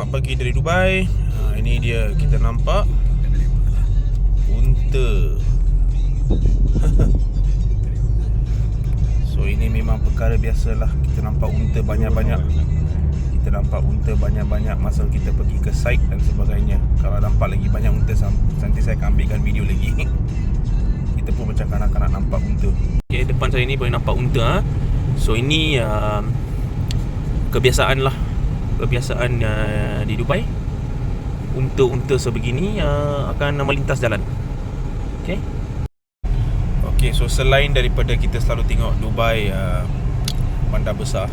Selamat pagi dari Dubai ha, Ini dia kita nampak. Unta. So ini memang perkara biasalah. Kita nampak unta banyak-banyak. Kita nampak unta banyak-banyak Masa kita pergi ke site dan sebagainya. Kalau nampak lagi banyak unta Nanti saya akan ambilkan video lagi. Kita pun macam kanak-kanak nampak unta. Okay, depan saya ni boleh nampak unta ha? So ini uh, Kebiasaan lah Kebiasaan uh, di Dubai. Unta-unta sebegini uh, Akan melintas jalan. Okay Okay, so selain daripada kita selalu tengok Dubai uh, Bandar besar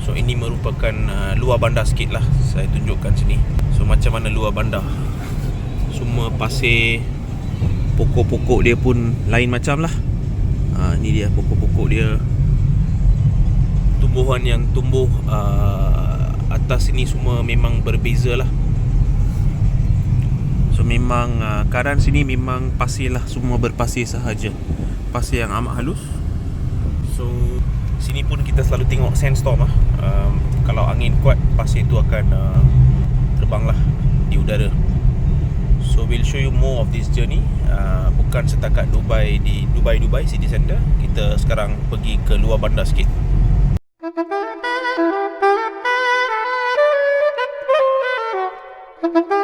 So ini merupakan uh, luar bandar sikit lah. Saya tunjukkan sini. So macam mana luar bandar? Semua pasir Pokok-pokok dia pun lain macam lah. Ha, Ni dia pokok-pokok dia. Tumbuhan yang tumbuh uh, Atas sini semua memang berbeza lah. So memang uh, keadaan sini memang pasir lah Semua berpasir sahaja. Pasir yang amat halus. So Sini pun kita selalu tengok sandstorm lah. Um, Kalau angin kuat Pasir tu akan uh, Terbang lah Di udara. So we'll show you more of this journey. Uh, Bukan setakat Dubai Di Dubai-Dubai City Center Kita sekarang pergi ke luar bandar sikit Thank you.